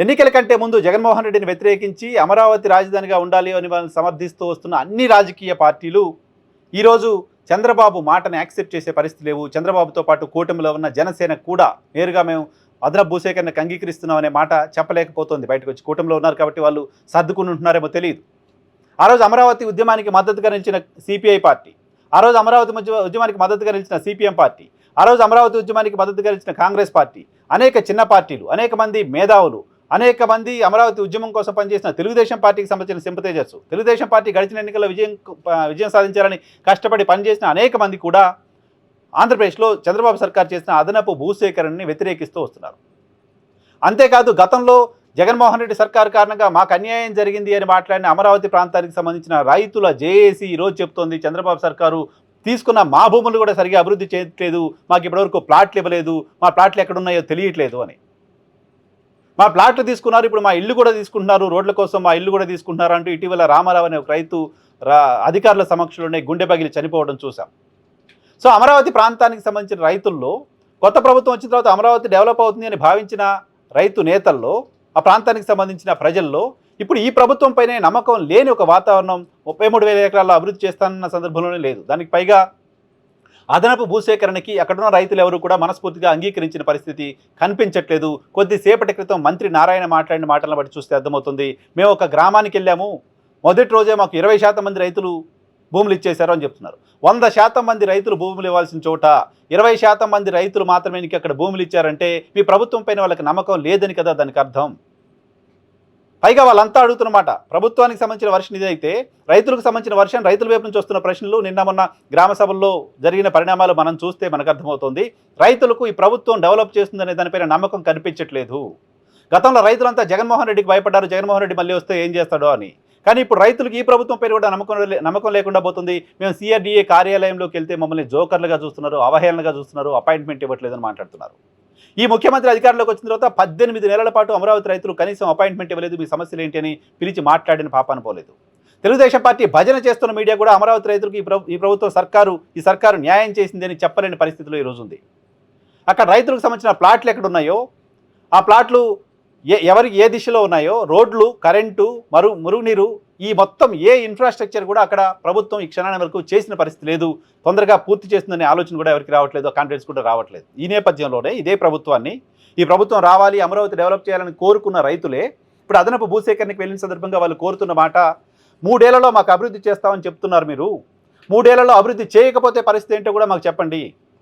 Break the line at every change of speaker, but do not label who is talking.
ఎన్నికల కంటే ముందు జగన్మోహన్ రెడ్డిని వ్యతిరేకించి అమరావతి రాజధానిగా ఉండాలి అని వాళ్ళని సమర్థిస్తూ వస్తున్న అన్ని రాజకీయ పార్టీలు ఈరోజు చంద్రబాబు మాటను యాక్సెప్ట్ చేసే పరిస్థితి లేవు. చంద్రబాబుతో పాటు కూటమిలో ఉన్న జనసేన కూడా నేరుగా మేము అదన భూసేకరణకు అంగీకరిస్తున్నాం అనే మాట చెప్పలేకపోతుంది. బయటకు వచ్చి కూటమిలో ఉన్నారు కాబట్టి వాళ్ళు సర్దుకుని ఉంటున్నారేమో తెలియదు ఆ రోజు అమరావతి ఉద్యమానికి మద్దతుగా నిలిచిన సిపిఐ పార్టీ ఆ రోజు అమరావతి ఉద్యమ- ఉద్యమానికి మద్దతుగా నిలిచిన సిపిఎం పార్టీ ఆ రోజు అమరావతి ఉద్యమానికి మద్దతుగా నిలిచిన కాంగ్రెస్ పార్టీ అనేక చిన్న పార్టీలు అనేక మంది మేధావులు అనేక మంది అమరావతి ఉద్యమం కోసం పనిచేసిన తెలుగుదేశం పార్టీకి సంబంధించిన సింపతేజర్స్ తెలుగుదేశం పార్టీ గడిచిన ఎన్నికల్లో విజయం విజయం సాధించాలని కష్టపడి పనిచేసిన అనేక మంది కూడా ఆంధ్రప్రదేశ్లో చంద్రబాబు సర్కార్ చేసిన అదనపు భూసేకరణని వ్యతిరేకిస్తూ వస్తున్నారు. అంతేకాదు గతంలో జగన్మోహన్ రెడ్డి సర్కార్ కారణంగా మాకు అన్యాయం జరిగింది అని మాట్లాడిన అమరావతి ప్రాంతానికి సంబంధించిన రైతుల జేఏసీ ఈరోజు చెప్తోంది చంద్రబాబు సర్కారు తీసుకున్న మా భూములు కూడా సరిగా అభివృద్ధి చేయట్లేదు మాకు ఇప్పటివరకు ప్లాట్లు ఇవ్వలేదు మా ప్లాట్లు ఎక్కడున్నాయో తెలియట్లేదు అని. మా ప్లాట్లు తీసుకున్నారు ఇప్పుడు మా ఇల్లు కూడా తీసుకుంటున్నారు రోడ్ల కోసం మా ఇల్లు కూడా తీసుకుంటున్నారు అంటూ ఇటీవల రామారావు అనే ఒక రైతు రా అధికారుల సమక్షంలోనే గుండె పగిలి చనిపోవడం చూసాం. సో అమరావతి ప్రాంతానికి సంబంధించిన రైతుల్లో కొత్త ప్రభుత్వం వచ్చిన తర్వాత అమరావతి డెవలప్ అవుతుంది అని భావించిన రైతు నేతల్లో ఆ ప్రాంతానికి సంబంధించిన ప్రజల్లో ఇప్పుడు ఈ ప్రభుత్వం పైనే నమ్మకం లేని ఒక వాతావరణం ముప్పై మూడు వేల ఎకరాల అభివృద్ధి చేస్తానన్న సందర్భంలోనే లేదు. దానికి పైగా అదనపు భూసేకరణకి అక్కడున్న రైతులు ఎవరు కూడా మనస్ఫూర్తిగా అంగీకరించిన పరిస్థితి కనిపించట్లేదు. కొద్దిసేపటి క్రితం మంత్రి నారాయణ మాట్లాడిన మాటలను బట్టి చూస్తే అర్థమవుతుంది. మేము ఒక గ్రామానికి వెళ్ళాము. మొదటి రోజే మాకు ఇరవై శాతం మంది రైతులు భూములు ఇచ్చేశారు అని చెప్తున్నారు. వంద శాతం మంది రైతులు భూములు ఇవ్వాల్సిన చోట ఇరవై శాతం మంది రైతులు మాత్రమే అక్కడ భూములు ఇచ్చారంటే మీ ప్రభుత్వం పైన వాళ్ళకి నమ్మకం లేదని కదా దానికి అర్థం? పైగా వాళ్ళంతా అడుగుతున్నమాట ప్రభుత్వానికి సంబంధించిన వర్షం ఇదైతే రైతులకు సంబంధించిన వర్షం రైతుల వైపు నుంచి వస్తున్న ప్రశ్నలు నిన్న మొన్న గ్రామ సభల్లో జరిగిన పరిణామాలు మనం చూస్తే మనకు అర్థమవుతుంది. రైతులకు ఈ ప్రభుత్వం డెవలప్ చేస్తుందనే దానిపైన నమ్మకం కనిపించట్లేదు. గతంలో రైతులంతా జగన్మోహన్ రెడ్డికి భయపడ్డారు జగన్మోహన్ రెడ్డి మళ్ళీ వస్తే ఏం చేస్తాడో అని. కానీ ఇప్పుడు రైతులకు ఈ ప్రభుత్వం పేరు కూడా నమ్మకం నమ్మకం లేకుండా పోతుంది. మేము సిఆర్డీఏ కార్యాలయంలోకి వెళ్తే మమ్మల్ని జోకర్లుగా చూస్తున్నారు అవహేళనగా చూస్తున్నారు అపాయింట్మెంట్ ఇవ్వట్లేదని మాట్లాడుతున్నారు. ఈ ముఖ్యమంత్రి అధికారంలోకి వచ్చిన తర్వాత పద్దెనిమిది నెలల పాటు అమరావతి రైతులు కనీసం అపాయింట్మెంట్ ఇవ్వలేదు మీ సమస్యలు ఏంటి అని పిలిచి మాట్లాడిన పాపాను పోలేదు తెలుగుదేశం పార్టీ భజన చేస్తున్న మీడియా కూడా అమరావతి రైతులకు ఈ ప్రభు ఈ ప్రభుత్వం సర్కారు ఈ సర్కారు న్యాయం చేసిందని చెప్పలేని పరిస్థితిలో ఈరోజు ఉంది అక్కడ రైతులకు సంబంధించిన ప్లాట్లు ఎక్కడ ఉన్నాయో ఆ ప్లాట్లు ఏ ఎవరికి ఏ దిశలో ఉన్నాయో రోడ్లు కరెంటు మరు మురుగునీరు ఈ మొత్తం ఏ ఇన్ఫ్రాస్ట్రక్చర్ కూడా అక్కడ ప్రభుత్వం ఈ క్షణాన్ని వరకు చేసిన పరిస్థితి లేదు. తొందరగా పూర్తి చేస్తుందనే ఆలోచన కూడా ఎవరికి రావట్లేదు కాన్ఫిడెన్స్ కూడా రావట్లేదు. ఈ నేపథ్యంలోనే ఇదే ప్రభుత్వాన్ని ఈ ప్రభుత్వం రావాలి అమరావతి డెవలప్ చేయాలని కోరుకున్న రైతులే ఇప్పుడు అదనపు భూసేకరణకి వెళ్ళిన సందర్భంగా వాళ్ళు కోరుతున్న మాట మూడేళ్ళలో మాకు అభివృద్ధి చేస్తామని చెప్తున్నారు మీరు. మూడేళ్ళలో అభివృద్ధి చేయకపోతే పరిస్థితి ఏంటో కూడా మాకు చెప్పండి.